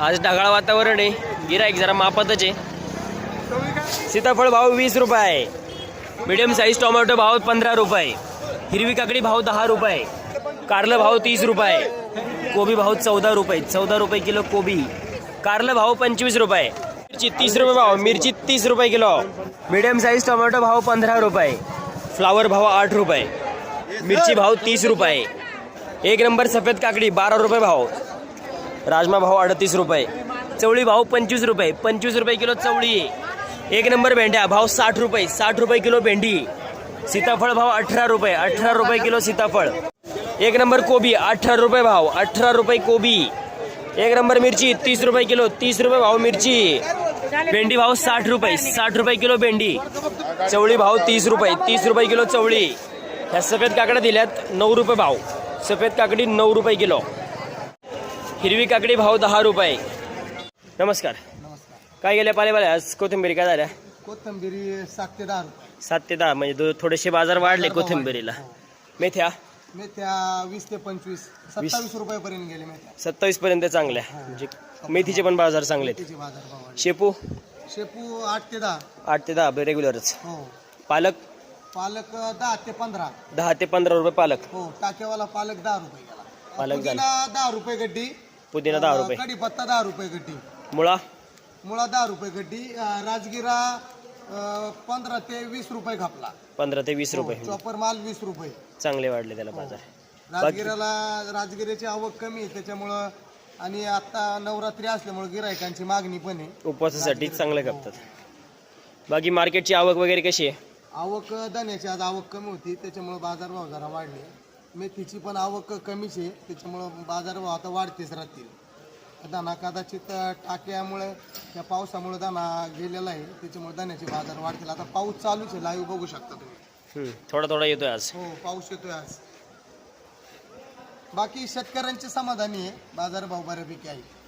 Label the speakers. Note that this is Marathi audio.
Speaker 1: आज ढगाळ वातावरण आहे. गिराईक जरा मापातच आहे. सीताफळ भाव वीस रुपये. मिडियम साईज टोमॅटो भाव पंधरा रुपये. हिरवी काकडी भाव दहा रुपये. कारलं भाव तीस रुपये. कोबी भाव चौदा रुपये. चौदा रुपये किलो कोबी. कारलं भाव पंचवीस रुपये. मिरची तीस रुपये भाव. मिरची तीस रुपये किलो. मिडियम साईज टोमॅटो भाव पंधरा रुपये. फ्लावर भाव आठ रुपये. मिरची भाव तीस रुपये. एक नंबर सफेद काकडी बारा रुपये भाव. राजमा भाव अडतीस रुपये. चवळी भाव पंचवीस रुपये. पंचवीस रुपये किलो चवळी. एक नंबर भेंड्या भाव साठ रुपये. साठ रुपये किलो भेंडी. सीताफळ भाव अठरा रुपये. अठरा रुपये किलो सीताफळ. एक नंबर कोबी अठरा रुपये भाव. अठरा रुपये कोबी. एक नंबर मिरची तीस रुपये किलो. तीस रुपये भाव मिरची. भेंडी भाव साठ रुपये. साठ रुपये किलो भेंडी. चवळी भाव तीस रुपये. तीस रुपये किलो चवळी. ह्या सफेद काकड्या दिल्यात नऊ रुपये भाव. सफेद काकडी नऊ रुपये किलो. हिरवी काकडी भाव दहा रुपये. नमस्कार.
Speaker 2: नमस्कार.
Speaker 1: काय गेल्या पालेपाल्या आज कोथिंबीरी काय झाल्या?
Speaker 2: कोथंबिरी सात ते दहा रुपये.
Speaker 1: सात ते दहा म्हणजे दो- थोडेसे बाजार वाढले
Speaker 2: बाजार भाव
Speaker 1: कोथिंबीरीला.
Speaker 2: वाढले.
Speaker 1: मेथ्या?
Speaker 2: मेथ्या वीस ते पंचवीस सत्तावीस रुपयापर्यंत गेले मेथ्या.
Speaker 1: सत्तावीस पर्यंत चांगल्या. म्हणजे मेथीचे पण बाजार चांगले आहेत.
Speaker 2: मेथीचे बाजार भाव वाढले.
Speaker 1: शेपू?
Speaker 2: शेपू आठ ते दहा.
Speaker 1: आठ ते दहा रेग्युलरच
Speaker 2: हो.
Speaker 1: पालक?
Speaker 2: पालक दहा ते पंधरा.
Speaker 1: दहा ते पंधरा रुपये पालक.
Speaker 2: हो टाकेवाला पालक दहा रुपये. गेला
Speaker 1: पालक
Speaker 2: पुदिना दहा रुपये गड्डी.
Speaker 1: पुदिना दहा रुपये.
Speaker 2: कढीपत्ता दहा रुपये गड्डी
Speaker 1: मुळा?
Speaker 2: मुळा दहा रुपये गड्डी अं, राजगिरा अं, पंधरा ते वीस रुपये खापला.
Speaker 1: पंधरा ते वीस रुपये.
Speaker 2: चॉपर माल वीस रुपये.
Speaker 1: चांगले वाढले त्याला बाजार.
Speaker 2: राजगिराला राजगिऱ्याची आवक कमी आहे त्याच्यामुळं आणि आता नवरात्री असल्यामुळे गिरायकांची मागणी पण आहे.
Speaker 1: उपवासासाठी चांगले खपतात बाकी मार्केटची आवक वगैरे कशी आहे?
Speaker 2: आवक धन्याची आज आवक कमी होती त्याच्यामुळं बाजारभाव जरा वाढले. मेथीची पण आवक कमीच आहे. त्याच्यामुळं बाजारभाव आता वाढतेच राहतील. दाना कदाचित टाक्यामुळे त्या पावसामुळे दाना गेलेला आहे. त्याच्यामुळे धान्याचे बाजार वाढतील. आता पाऊस चालूच आहे. लाईव्ह बघू शकता तुम्ही.
Speaker 1: हम्म, थोडा थोडा येतोय आज.
Speaker 2: हो पाऊस येतोय आज. बाकी शेतकऱ्यांचे समाधानी आहे. बाजारभाव बऱ्यापैकी आहे.